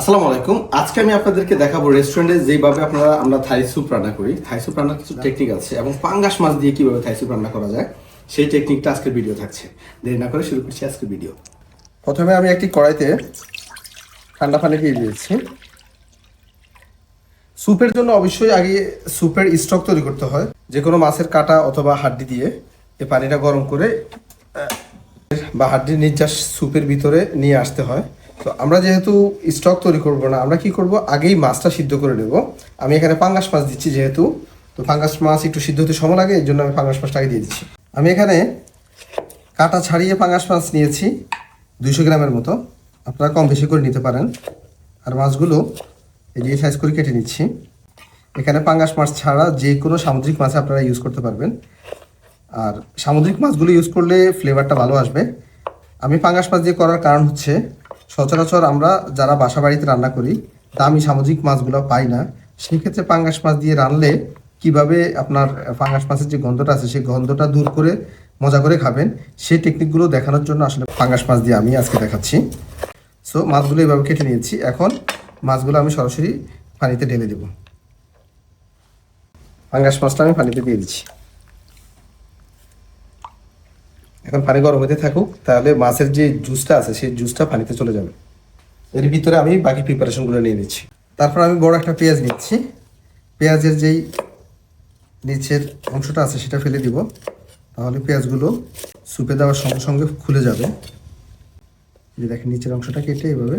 আসসালামু আলাইকুম। আজকে আমি আপনাদেরকে দেখাবো রেস্টুরেন্টে যেভাবে আপনারা, আমরা থাই স্যুপ রান্না করি। থাই স্যুপ রান্নার কিছু টেকনিক আছে এবং পাঙ্গাস মাছ দিয়ে কীভাবে থাই স্যুপ রান্না করা যায়, সেই টেকনিকটা আজকের ভিডিও থাকছে। দেরি না করে শুরু করছি আজকের ভিডিও প্রথমে আমি একটি কড়াইতে ঠান্ডা পানি দিয়ে দিয়েছি। স্যুপের জন্য অবশ্যই আগে স্যুপের স্টক তৈরি করতে হয়। যে কোনো মাছের কাটা অথবা হাড্ডি দিয়ে এই পানিটা গরম করে বা হাড্ডির নির্যাস স্যুপের ভিতরে নিয়ে আসতে হয়। তো আমরা যেহেতু স্টক তৈরি করব না, আমরা কি করব? আগেই মাছটা সিদ্ধ করে নেব। আমি এখানে পাঙ্গাস মাছ দিচ্ছি যেহেতু, তো পাঙ্গাস মাছ একটু সিদ্ধ হতে সময় লাগে এই জন্য আমি পাঙ্গাস মাছটা আগে দিয়ে দিচ্ছি। আমি এখানে কাটা ছাড়িয়ে পাঙ্গাস মাছ নিয়েছি, দুইশো গ্রামের মতো। আপনারা কম বেশি করে নিতে পারেন। আর মাছগুলো এই যে সাইজ করে কেটে নিচ্ছি। এখানে পাঙ্গাস মাছ ছাড়া যে কোনো সামুদ্রিক মাছ আপনারা ইউজ করতে পারবেন। আর সামুদ্রিক মাছগুলো ইউজ করলে ফ্লেভারটা ভালো আসবে। আমি পাঙ্গাস মাছ দিয়ে করার কারণ হচ্ছে সচরাচর আমরা যারা বাসা বাড়িতে রান্না করি, দামি সামুদ্রিক মাছগুলো পাই না। সেক্ষেত্রে পাঙ্গাস মাছ দিয়ে রানলে কীভাবে আপনার পাঙ্গাস মাছের যে গন্ধটা আছে, সেই গন্ধটা দূর করে, মজা করে খাবেন, সেই টেকনিকগুলো দেখানোর জন্য আসলে পাঙ্গাস মাছ দিয়ে আমি আজকে দেখাচ্ছি। সো মাছগুলো এইভাবে কেটে নিয়েছি। এখন মাছগুলো আমি সরাসরি পানিতে ঢেলে দেব। পাঙ্গাস মাছটা আমি পানিতে দিয়ে দিচ্ছি। এখন পানি গরম হতে থাকুক, তাহলে মাছের যে জুসটা আছে, সেই জুসটা পানিতে চলে যাবে। এর ভিতরে আমি বাকি প্রিপারেশনগুলো নিয়ে নিচ্ছি। তারপর আমি বড় একটা পেঁয়াজ নিচ্ছি। পেঁয়াজের যেই নিচের অংশটা আছে, সেটা ফেলে দিব। তাহলে পেঁয়াজগুলো সুপে দেওয়ার সঙ্গে সঙ্গে খুলে যাবে। দেখেন, নিচের অংশটা কেটে এভাবে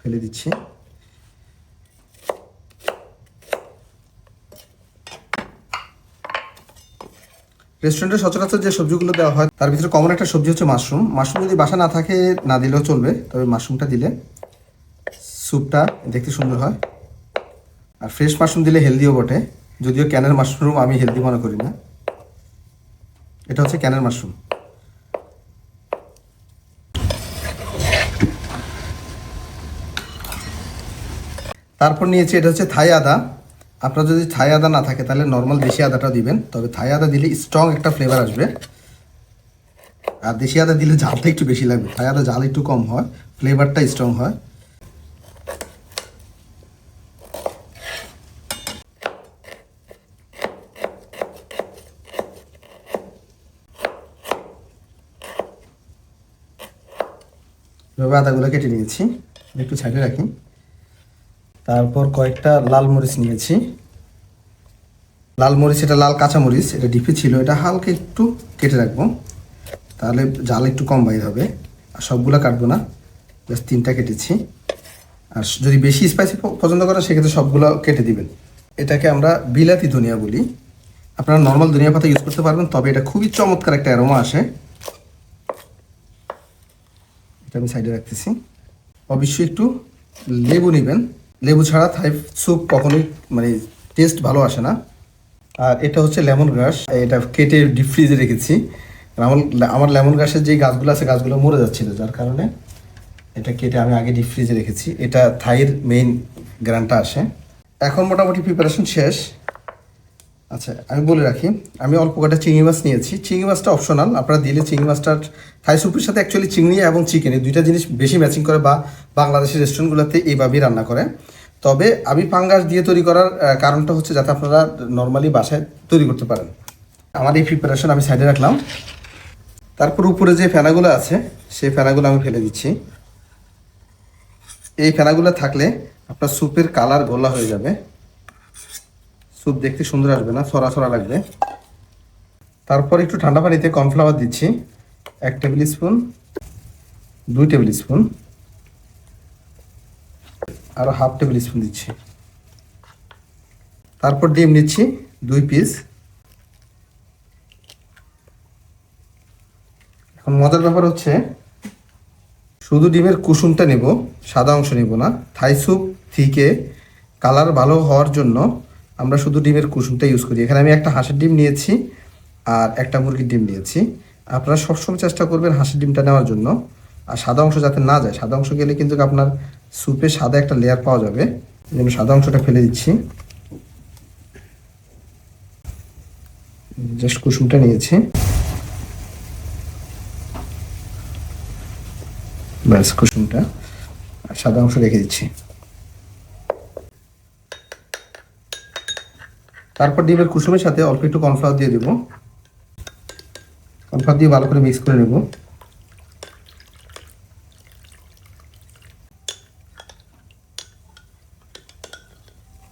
ফেলে দিচ্ছি। রেস্টুরেন্টে সচরাচর যে সবজিগুলো দেওয়া হয়, তার ভিতরে কমন একটা সবজি হচ্ছে মাশরুম মাশরুম যদি বাসা না থাকে, না দিলেও চলবে, তবে মাশরুমটা দিলে স্যুপটা দেখতে সুন্দর হয়। আর ফ্রেশ মাশরুম দিলে হেলদিও বটে। যদিও ক্যানের মাশরুম আমি হেলদি মনে করি না। এটা হচ্ছে ক্যানের মাশরুম তারপর নিয়েছি, এটা হচ্ছে থাই আদা। আপনার যদি থাই আদা না থাকে, তাহলে নর্মাল দেশি আদাটা দিবেন। তবে থাই আদা দিলে স্ট্রং একটা ফ্লেভার আসবে। আর দেশি আদা দিলে ঝালটা একটু বেশি লাগবে। থাই আদা ঝাল একটু কম হয় ফ্লেভারটা স্ট্রং হয়। এভাবে আদাগুলো কেটে নিয়েছি। একটু সাইডে রাখি। তারপর কয়েকটা লাল মরিচ নিয়েছি। লাল মরিচ, এটা লাল কাঁচা মরিচ, এটা ডিপে ছিল, এটা হালকা একটু কেটে রাখব। তাহলে জাল একটু কম বাইর হবে, আর সবগুলো কাটবো না, জাস্ট তিনটা কেটেছি। আর যদি বেশি স্পাইসি পছন্দ করেন, সেক্ষেত্রে সবগুলো কেটে দিবেন। এটাকে আমরা বিলাতি ধনিয়া বলি। আপনারা নর্মাল ধনিয়া পাতা ইউজ করতে পারবেন, তবে এটা খুবই চমৎকার একটা অ্যারোমা আসে। এটা আমি সাইডে রাখতেছি। অবশ্যই একটু লেবু নেবেন। লেবু ছাড়া থাই স্যুপ কখনোই মানে টেস্ট ভালো আসে না। আর এটা হচ্ছে লেমন গ্রাস। এটা কেটে ডিপ ফ্রিজে রেখেছি। আমার আমার লেমন গ্রাসের যে গাছগুলো আছে, গাছগুলো মরে যাচ্ছিল, যার কারণে এটা কেটে আমি আগে ডিপ ফ্রিজে রেখেছি। এটা থাইয়ের মেইন গ্রানটা আসে। এখন মোটামুটি প্রিপারেশন শেষ। আচ্ছা আমি বলে রাখি, আমি অল্প কটা চিংড়ি মাছ নিয়েছি। চিংড়ি মাছটা অপশনাল আপনারা দিলে চিংড়ি মাছটার, থাই স্যুপের সাথে অ্যাকচুয়ালি চিংড়ি এবং চিকেন এই দুইটা জিনিস বেশি ম্যাচিং করে বা বাংলাদেশের রেস্টুরেন্টগুলোতে এইভাবেই রান্না করে। তবে আমি পাঙ্গাস দিয়ে তৈরি করার কারণটা হচ্ছে যাতে আপনারা নর্মালি বাসায় তৈরি করতে পারেন। আমার এই প্রিপারেশন আমি সাইডে রাখলাম। তারপর উপরে যে ফেনাগুলো আছে, সেই ফেনাগুলো আমি ফেলে দিচ্ছি। এই ফেনাগুলো থাকলে আপনার স্যুপের কালার গোলা হয়ে যাবে। স্যুপ দেখতে সুন্দর আসবে না সরা সরা লাগবে। তারপর একটু ঠান্ডা পানিতে কর্নফ্লাওয়ার দিচ্ছি, এক টেবিল স্পুন, দুই টেবিল স্পুন আরও হাফ টেবিল স্পুন দিচ্ছি। তারপর ডিম নিচ্ছি, দুই পিস। এখন মজার ব্যাপার হচ্ছে, শুধু ডিমের কুসুমটা নেব, সাদা অংশ নেব না। থাই স্যুপ, থেকে কালার ভালো হওয়ার জন্য আমরা শুধু ডিমের কুসুমটা ইউজ করি। এখানে আমি একটা হাঁসের ডিম নিয়েছি আর একটা মুরগির ডিম নিয়েছি। আপনারা সবসময় চেষ্টা করবেন হাঁসের ডিমটা নেওয়ার জন্য। আর সাদা অংশ যাতে না যায়। সাদা অংশ গেলে কিন্তু আপনার স্যুপে সাদা একটা লেয়ার পাওয়া যাবে। জন্য সাদা অংশটা ফেলে দিচ্ছি। জাস্ট কুসুমটা নিয়েছি। ব্যাস, কুসুমটা আর সাদা অংশ রেখে দিচ্ছি। তারপর ডিমের কুসুমের সাথে অল্প একটু কর্নফ্লাওয়ার দিয়ে দেবো। কর্নফ্লাওয়ার দিয়ে ভালো করে মিক্স করে নেব।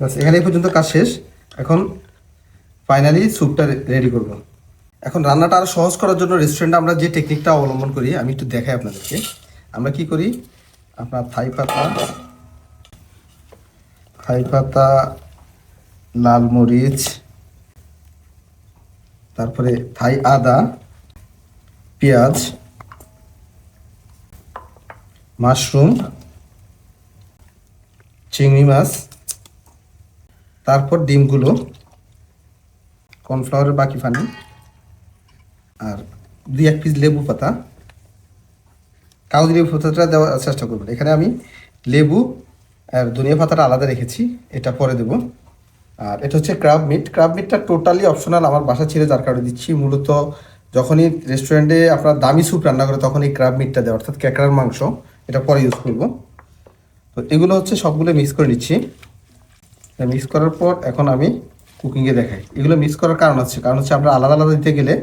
বাস এখানে পর্যন্ত কাজ শেষ। এখন ফাইনালি স্যুপটা রেডি করব। এখন রান্নাটা আরও সহজ করার জন্য রেস্টুরেন্টে আমরা যে টেকনিকটা অবলম্বন করি, আমি একটু দেখাই আপনাদেরকে। আমরা কি করি? আপনার থাই পাতা থাই পাতা লাল মরিচ, তারপরে থাই আদা, পেঁয়াজ, মাশরুম, চিংড়ি মাছ, তারপর ডিমগুলো, কর্নফ্লাওয়ারের বাকি পানি আর দুই এক পিস লেবু পাতা। কাগজ লেবু পাতাটা দেওয়ার চেষ্টা করবেন। এখানে আমি লেবু আর ধনিয়া পাতাটা আলাদা রেখেছি, এটা পরে দেবো। আর এটা হচ্ছে ক্রাব মিট ক্রাব মিটটা টোটালি অপশনাল আমার বাসা ছেড়ে যার কারণে দিচ্ছি। মূলত যখনই রেস্টুরেন্টে আপনার দামি স্যুপ রান্না করে তখন এই ক্রাব মিটটা দেয়, অর্থাৎ ক্যাকড়ার মাংস। এটা পরে ইউজ করব। তো এগুলো হচ্ছে সবগুলো মিক্স করে নিচ্ছি। মিক্স করার পর এখন আমি কুকিংয়ে দেখাই। এগুলো মিক্স করার কারণ হচ্ছে কারণ হচ্ছে আমরা আলাদা আলাদা দিতে গেলে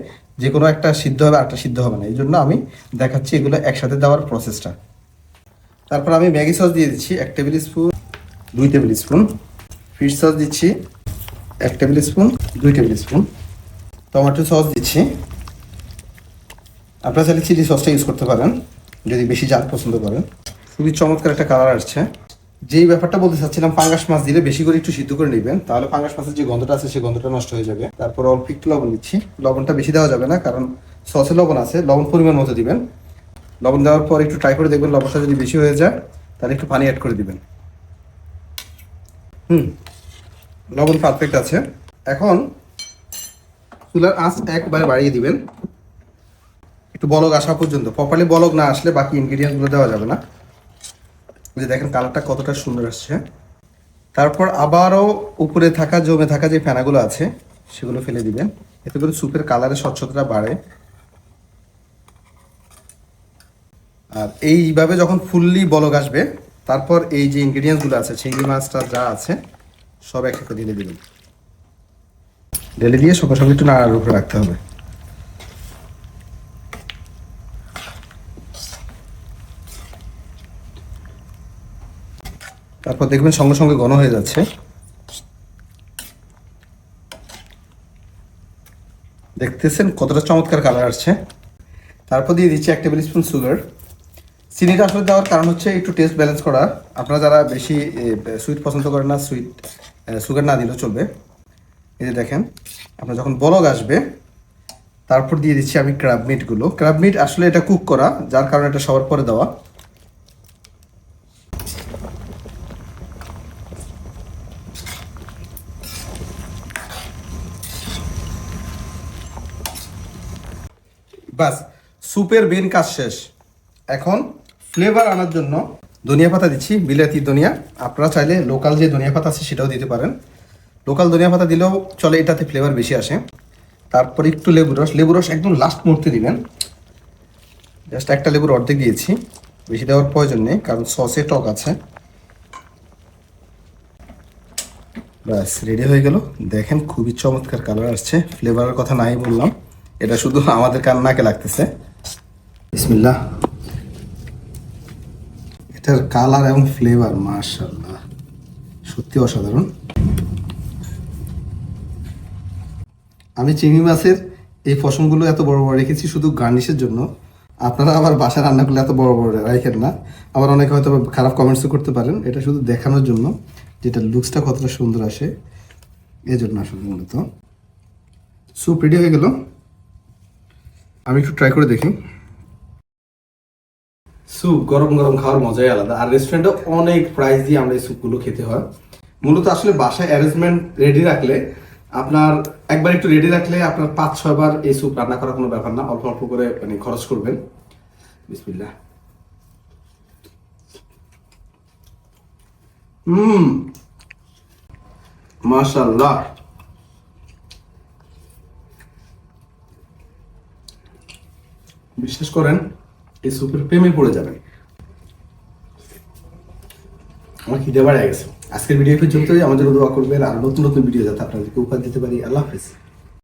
যে কোনো একটা সিদ্ধ হবে একটা সিদ্ধ হবে না। এই জন্য আমি দেখাচ্ছি এগুলো একসাথে দেওয়ার প্রসেসটা তারপর আমি ম্যাগি সস দিয়ে দিচ্ছি, এক টেবিল স্পুন, দুই টেবিল স্পুন। ফিশ সস দিচ্ছি, এক টেবিল স্পুন দুই টেবিল স্পুন টমেটো সস দিচ্ছি। আপনারা চাইলে চিলি সসটা ইউজ করতে পারেন, যদি বেশি জাল পছন্দ করেন। খুবই চমৎকার একটা কালার আসছে। যেই ব্যাপারটা বলতে চাচ্ছিলাম, পাঙ্গাস মাছ দিলে বেশি করে একটু সিদ্ধ করে নেবেন, তাহলে পাঙ্গাস মাছের যে গন্ধটা আছে সেই গন্ধটা নষ্ট হয়ে যাবে। তারপর অল্প একটু লবণ দিচ্ছি। লবণটা বেশি দেওয়া যাবে না, কারণ সসে লবণ আছে, লবণ পরিমাণ মতো দিবেন। লবণ দেওয়ার পর একটু ট্রাই করে দেখবেন লবণটা যদি বেশি হয়ে যায়, তাহলে একটু পানি অ্যাড করে দিবেন। হুম। লবণ পারফেক্ট আছে। এখন চুলার আঁচ একবারে বাড়িয়ে দিবেন। একটু বলক আসা পর্যন্ত। প্রপারলি বলক না আসলে বাকি ইনগ্রিডিয়েন্টসগুলো দেওয়া যাবে না। যে দেখেন কালারটা কতটা সুন্দর আসছে। তারপর আবারও উপরে থাকা, জমে থাকা যে ফেনাগুলো আছে, সেগুলো ফেলে দিবেন। এতে করে স্যুপের কালারের স্বচ্ছতাটা বাড়ে। আর এইভাবে যখন ফুললি বলক আসবে তারপর এই যে ইনগ্রিডিয়েন্টসগুলো আছে, চিংড়ি মাছটা যা আছে, সব একসাথে ঢেলে দিবেন। ঢেলে দিয়ে সঙ্গে সঙ্গে একটু নাড়ার উপরে রাখতে হবে। তারপর দেখবেন সঙ্গে সঙ্গে ঘন হয়ে যাচ্ছে। দেখতেছেন কতটা চমৎকার কালার আসছে। তারপর দিয়ে দিচ্ছি এক টেবিল স্পুন সুগার চিনিটা আসলে দেওয়ার কারণ হচ্ছে একটু টেস্ট ব্যালেন্স করা। আপনারা যারা বেশি সুইট পছন্দ করেন না সুইট সুগার না দিলেও চলবে। এই যে দেখেন, আপনার যখন বলক আসবে, তারপর দিয়ে দিচ্ছি আমি ক্রাব মিটগুলো ক্রাব মিট আসলে এটা কুক করা, যার কারণে এটা সবার পরে দেওয়া। বাস স্যুপের মেন কাজ শেষ। এখন ফ্লেভার আনার জন্য ধনিয়া পাতা দিচ্ছি, বিলাতি ধনিয়া। আপনারা চাইলে লোকাল যে ধনিয়া পাতা আছে সেটাও দিতে পারেন। লোকাল ধনিয়া পাতা দিলেও চলে, এটাতে ফ্লেভার বেশি আসে। তারপর একটু লেবু রস। লেবু রস একদম লাস্ট মুহূর্তে দিবেন। জাস্ট একটা লেবুর অর্ধেক দিয়েছি। বেশি দেওয়ার প্রয়োজন নেই, কারণ সসে টক আছে। ব্যাস রেডি হয়ে গেল। দেখেন, খুবই চমৎকার কালার আসছে। ফ্লেভারের কথা নাই বললাম। এটা শুধু আমাদের কান্নাকে লাগতেছে। বিসমিল্লাহ। এটার কালার এবং ফ্লেভার মাশাআল্লাহ। সত্যি অসাধারণ। আমি চিংড়ি মাছের এই ফসলগুলো এত বড় বড় রেখেছি শুধু গার্নিশের জন্য। আপনারা আবার বাসা রান্না করলে এত বড় বড় রাখেন না। আবার অনেকে হয়তো খারাপ কমেন্টসও করতে পারেন। এটা শুধু দেখানোর জন্য, যেটা লুকসটা কতটা সুন্দর আসে। এই জন্য আসলে মূলত। স্যুপ রেডি হয়ে গেল। আমি একটু ট্রাই করে দেখি। স্যুপ, গরম গরম খাওয়ার মজাই আলাদা। আর রেস্টুরেন্টে অনেক প্রাইস দিয়ে আমরা এই স্যুপগুলো খেতে হয়। মূলত আসলে বাসায় অ্যারেঞ্জমেন্ট রেডি রাখলে আপনার, একবার একটু রেডি রাখলে আপনার পাঁচ, ছয় বার এই স্যুপ রান্না করার কোনো ব্যাপার না। অল্প অল্প করে মানে খরচ করবেন। বিসমিল্লাহ। হুম। মাশাল্লাহ বিশ্বাস করেন এই সুপের প্রেমে পড়ে যাবেন আমার খিদে বাড়ে গেছে। আজকের ভিডিও পর্যন্তই। আমাদের দোয়া করবেন। আর নতুন নতুন ভিডিও যাতে আপনাদেরকে উপহার দিতে পারি। আল্লাহ হাফিজ।